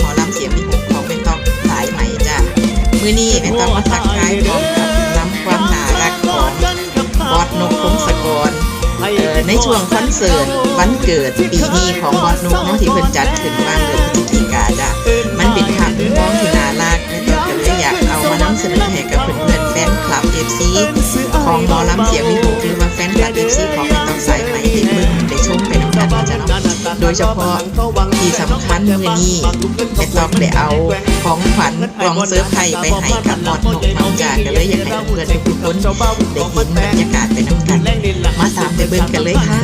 หมอลำเสียงมีหกของเป็นต้อกสายไหมจ้ะมื้อนี้เป็นต้อกมาทักทายพร้อมกับนำความน่ารักของบอสนกพงศกรเอ่อในช่วงคอนเสิร์ตวันเกิดปีนี้ของบอสนกเน้องที่เพิ่นจัดขึ้นวางเดือนพฤศจิกาจ้ะมันเป็นภาพมุมมองที่น่ารักในตอกก็เลยอยากเอามานำเสนอให้กับเพื่อนๆแฟนคลับ FC ของหมอลำเสียงมีหกหรือว่าแฟนคลับ FC ของเป็นต้อกสาย จ้ะเนาะโดยเฉพาะที่สำคัญมื้อนี้แม่ต้องได้เอาของขวัญกล่องเสื้อร์ไผ่ไปให้กับหมอดนกน้องจาก็เลยอยากให้เพื่อนทุกคนได้เห็นบรรยากาศไปน้ำกันมาตามไปเบิ่งกันเลยค่ะ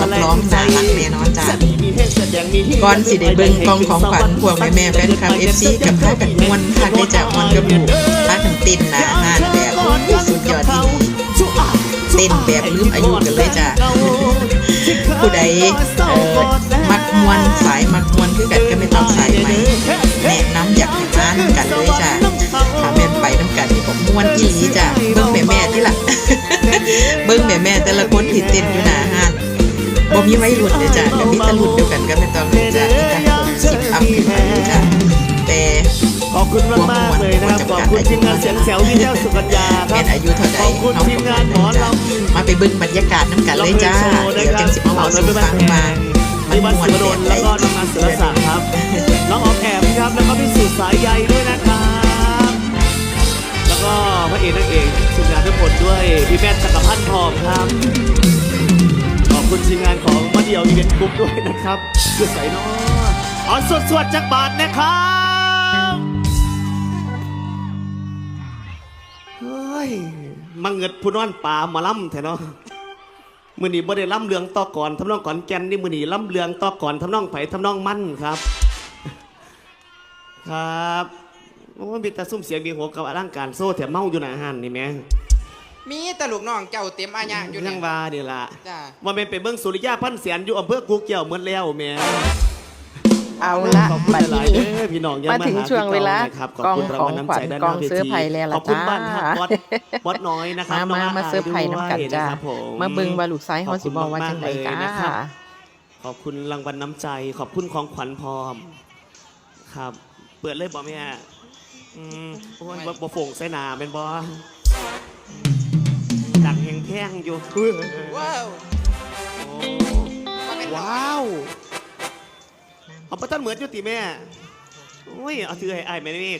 รับรองน่ารักแน่นอนจ้าก่อนสิได้เบิ่งกล่องของขวัญพวกแม่แฟนคลับ FC กับพากันมวนคักได้จากมวนกับหมู่ากันต้นน้าห้านแบบสุดยอดที่ เต้นแบบลืมอายุกันเลยจ้าผู้ใดมักมวนสายมักมวนคือกันก็ไม่ต้องสายไหมแนะนำอยากให้มาน้ำกันเลยจ้ะถ้าแม่นไปน้ำกันนี่ผมมวนอีหลีจ้ะเบิ่งแม่แม่ที่ละเบิ่งแม่แม่แต่ละคนที่เต้นอยู่หน้าห้านบ่มีไว้รุ่นเลยจ้ะก็มีแต่รุ่นเดียวกันก็ไม่ต้องเลย คุณมากมากๆเลยนะครับขอบคุณทีมงานเสียงแถววิทยาสุกัญญาครัแม่บนอายุเท่าใดขอบคุณเฮาทีมก็งานหมอลำมาไปเบิ่งบรรยากาศน้ำกันเลยจ้าเดี๋ยวจังสิมาเว้าสู่ฟังมามันที่วัดม่วศินวดแบลบใดแล้วก็น้องนันศิลศักดิ์ครับ น้องออมแอมครับแล้วก็พี่สุสายใยด้วยนะครับ แล้วก็พระเอกนางเอกทีมงานทุกคนด้วยพี่แม่จักรพันธ์ทองครับขอบคุณทีมงานของมาเดียวอีเวนต์กรุ๊ปด้วยนะครับคือใส่น้ออ๋อสวดสวดๆจากบาทนะครับ มังเงิดผู้นอนป่าหมาล่ำแท้เนาะมือนี้บ่ได้ล่ำเรืองต่อก่อนทำนองก่อนแก่นนี่มือนี้ล่ำเรืองต่อก่อนทำนองไผ่ทำนองมั่นครับ ครับโอ้ยมีแต่ซุ่มเสียงมีหัวกับร่างการโซ่แถมเมาอยู่หน้าหันนี่แหม่มีแตลูกน้องเจ้าเต็มอาญะอยู่นั่นี่งว่านี่ล่ะจ้าว่าเป็นไปเบิ้งสุริยาพันเสียนอยู่อำเภอกูเกี่ยวเหมือนแล้วแหม่ เอาละขอบคุณบัดหลายนี้ๆเด้อพี่น้องอย่มาถึงหช่วงเวลาพี่น้นะครับขอบกองคุณรางของวัลน้ำขวัใจญด้านกหอน้างเวเสื้อทีไผ่แล้วล่ะขอบคุณจ้าบ้านฮักบอสบอสน้อยนะครับมาน้องมาอามาเสื้อไผ่น้ำกันด้วยจ้านะครับผมมาเบิ่งว่าลูกซ้ายเฮาสิบอกว่าจังไดขอบคุณจ้ามากๆเลยนะครับขอบคุณรางวัลน้ำใจ ขอบคุณของขวัญพร้อม ครับ เปิดเลยบอแม่อืมโอ้ยบ่บ่ฝงใส่หนาเป็นบอดังแหงแพงอยู่ว้าวโอ้ว่าเป็นว้าว เอาปะตันเหมือนอยู่ติแม่โอ้ยเอาถือให้อายแม่นี่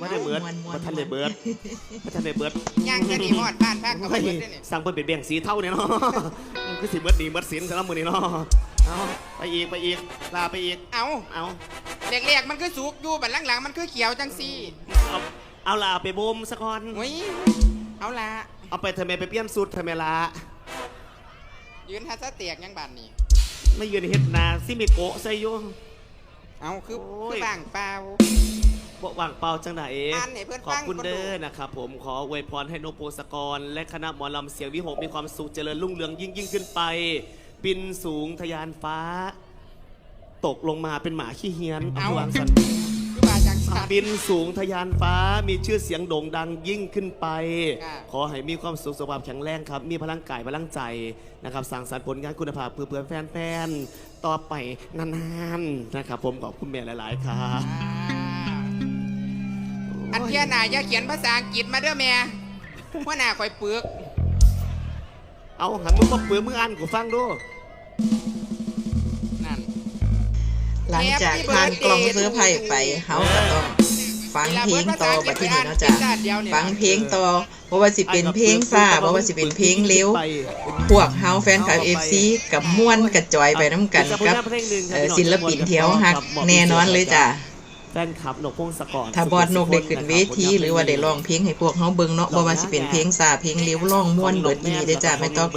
มาได้เบิร์ดมาทันได้เบิร์ดมาทันได้เบิร์ดย่างจะดีฮอดบ้านพักกับโอ้ยเบิดได้นี่สั่งเปิดเป็นแบ่งสีเท่าเนี่ยเนาะคือสิเบิร์ดหนีเบิร์ดสินสำหรับมือนี่เนาะเอาไปอีกไปอีกลาไปอีกเอาเอาเด็กๆมันคือสุกอยู่บัดหลังๆมันคือเขียวจังซี่เอาเอาลาไปบ่มสักคนโอ้ยเอาละเอาไปทำไมไปเปลี่ยนสูตรทำไมละยืนทัดสะเตียกยังบานนี่ ไม่ยืนเฮ็ดนาซิมิโกะใส่อยุ่เอาคือโอ้ย คือบ้างเปล่า บ่ว่างเปล่าจังไหนอ่านให้เพื่อนขอบคุณฟังก่อนเด้อดู นะครับผมขออวยพรให้นกโปสกร และคณะหมอลำเสียงวิหกมีความสุขเจริญรุ่งเรืองยิ่งยิ่งขึ้นไป บินสูงทะยานฟ้า ตกลงมาเป็นหมาขี้เฮียนเอาวางสันคือว่าจังสัน บินสูงทะยานฟ้ามีชื่อเสียงโด่งดังยิ่งขึ้นไป ค่ะ ขอให้มีความสุขสุขภาพแข็งแรงครับ มีพลังกายพลังใจนะครับสั่งสรรค์ผลงานคุณภาพเพื่อเพื่อนแฟนๆต่อไปนานๆนะครับผมขอบคุณแม่หลาย ๆ ครับอ่าอันเที่ยหนาอย่าเขียนภาษาอังกฤษมาเด้อแม่ว่าหน้าคอยปึกเอาหันมึงมาเปลือมึงอ่านกูฟังดู หลังจากทานกล่องเสื้อไผ่ไปเฮาก็ต้องฟังเพลงต่อบัดที่นี่เนาะจ้ะฟังเพลงต่อเพราะว่าสิเป็นเพลงซ่าเพราะว่าสิเป็นเพลงเร็ว พวกเฮาแฟนคลับ FC กับม่วนกับจอยไปน้ำกันกับศิลปินเที่ยวฮักแน่นอนเลยจ้ะ ฟนคลับนกพงศกรถ้าบอดนกได้ขึ้นเวทีหรือว่าได้ร้องเพลงให้พวกเฮาเบิ่งเนาะบ่ว่าสิเป็นเพลงซ่าเพลงเร็วร้องม่วนเบิดอีหลีเด้อจ้ะไม่ต้อง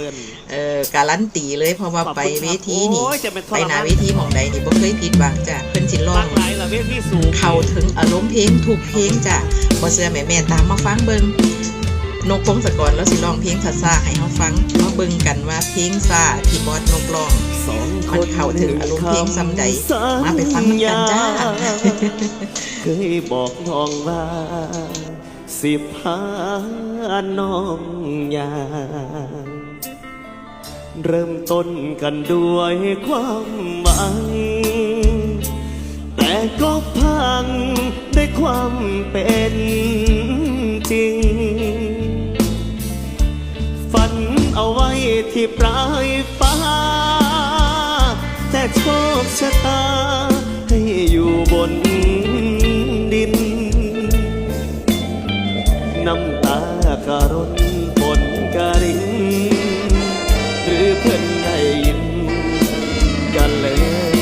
เอ่อการันตีเลยเพราะว่าไปเวทีนี่ไปหน้าเวทีหม่องใดนี่บ่เคยผิดหวังจ้ะเพิ่นสิร้อหลางกหลายละเวทีสูงเข้าถึงอารมณ์เพลงทุกเพลงจ้ะบ่เชื่อแม่ๆตามมาฟังเบิ่ง นกพงศกรแล้วสิร้องเพลงซ่าให้เฮาฟังมาเบิ่งกันว่าเพลงซาที่บอดนกร้องมันนเข้าถึงอารมณ์เพลงซ้ำใดมาไปฟังกันจ้าเคยบอกน้องว่าสิพาน้องยางเริ่มต้นกันด้วยความหวัง แต่ก็พังด้วยความเป็นจริง เอาไว้ที่ปลายฟ้า แต่โชคชะตา ให้อยู่บนดิน น้ำตากระรนฝนกระรินหรือเพื่อนได้ยินกันเลย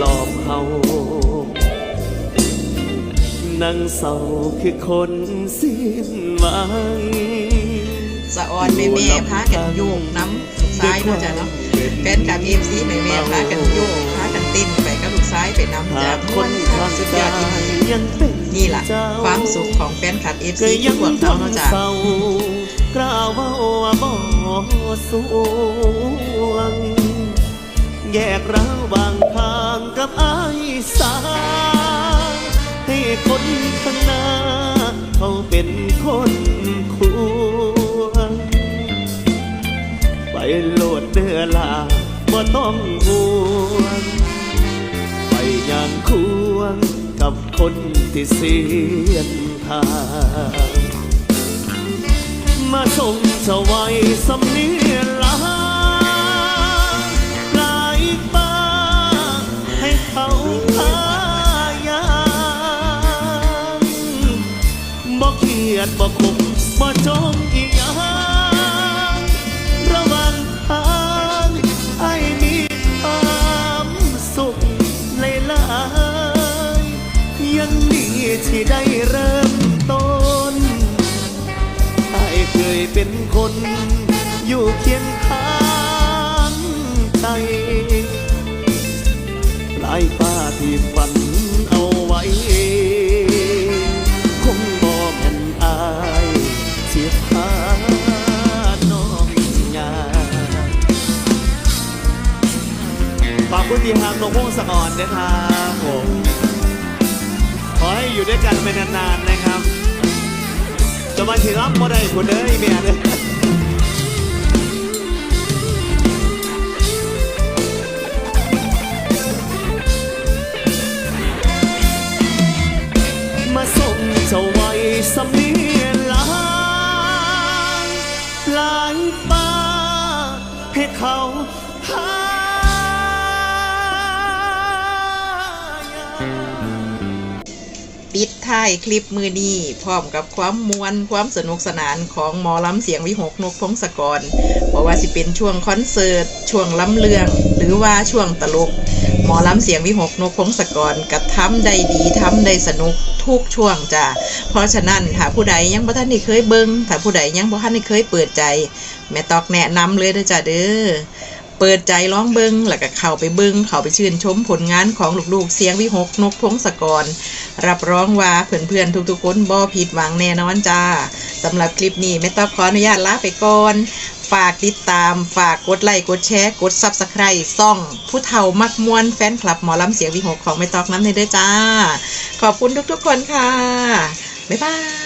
ลอมเฮานั่งเศร้าคือคนสิ้นหวัง สะออนแม่แม่พากันโยกน้ำลูกซ้ายเนาะจ้ะเนาะแฟนกับเอฟซีแม่แม่พากันโยกพากันเต้นไปกับลูกซ้ายไปน้ำหาจ้ะกคม่วนนคัข้ากงสุดยกาอดอีกยยังเป็นนี่ล่ะเจ้ความสุขของแฟนคลับเอฟก็ซียัทุงกพวกทเราเนาะนจ้ะเศร้ากล้าวว่าบ่สวงแยกร้าวบางทางกับอายสาให้คนข้างหน้าเขาเป็นคนค โลดเดือลาบ่ต้องห่วงไปอย่างควงกับคนที่เสียนทางมาส่งเจ้าไว้สำเนียงลา ที่ได้เริ่มต้นไอเคยเป็นคน อยู่เคียงข้างใจปลายฟ้าที่ฝันเอาไว้ คงบ่แม่นอายเสียพาน้องยานฝากคุณที่หางนงพงศกรนะครับผม ขอให้อยู่ด้วยกันไปนานๆนะครับ จะมาถึงรับบ่ได้คนเด้อเมียเด้อมาส่งเจ้าไว้สำเนียนลางลายป้าให้เขา ปิดท้ายคลิปมือนี้พร้อมกับความมวลความสนุกสนานของหมอลำเสียงวิหกนกพงศกร เพราะว่าสิเป็นช่วงคอนเสิร์ตช่วงล้ำเรื่อง หรือว่าช่วงตลก หมอลำเสียงวิหกนกพงศกรกระทำได้ดีทำได้สนุกทุกช่วงจ้ะเพราะฉะนั้นถ้าผู้ใดยังบ่ทันได้เคยเบิงถ้าผู้ใดยังบ่ทันได้เคยเปิดใจ แม่ตอกแนะนำเลยเด้อจ้ะเด้อ เปิดใจร้องเบิงแล้วก็เข้าไปเบิงเข้าไปชื่นชมผลงานของลูกๆ เสียงวิหกนกพงศกร รับรองว่าเพื่อนๆทุกๆคนบ่ผิดหวังแน่นอนจ้าสำหรับคลิปนี้ไม่ต้องขออนุญาตลาไปก่อน ฝากติดตาม ฝากกดไลค์กดแชร์ กดซับสไครต์ซ่อง ผู้เฒ่ามักมวนแฟนคลับหมอลำเสียงวิหกของไม่ตอกน้ำในเด้อจ้า ขอบคุณทุกๆคนค่ะ บ๊ายบาย